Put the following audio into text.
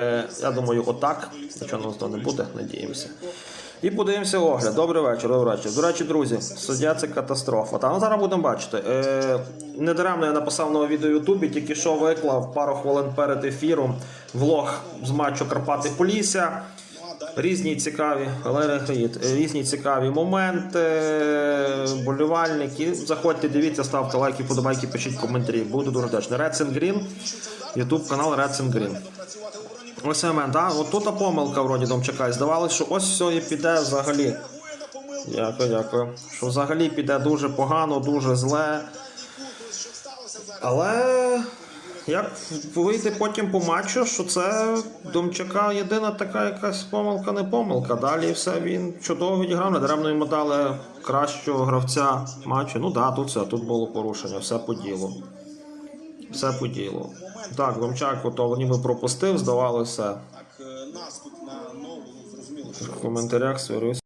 Е, Я думаю, отак. Нічого того не буде, надіємося. І подивимося огляд. Добрий вечір, добрий вечір. До речі, друзі, суддя це катастрофа. Та ну зараз будемо бачити. Е, недаремно я написав нове відео в Ютубі, тільки що виклав пару хвилин перед ефіром влог з матчу Карпати Полісся. Різні цікаві, е, різні цікаві моменти, болівальники. Заходьте, дивіться, ставте лайки, подобайки, пишіть коментарі. Буду дуже вдячний. And Green, Ютуб канал Reds and. Ось момент, а от тут помилка вроді Домчака. І Здавалось, що ось все і піде взагалі. Дякую, дякую. Що взагалі піде дуже погано, дуже зле. Але як вийти потім по матчу, що це Домчака єдина така якась помилка, не помилка. Далі все він чудово відіграв. Недаремно йому дали кращого гравця матчу. Ну так, да, тут все, тут було порушення, все по ділу. Все по ділу. Так, Домчак то ніби пропустив, здавалося. Так, е, на ногу, ну, зрозуміло, В коментарях сварився.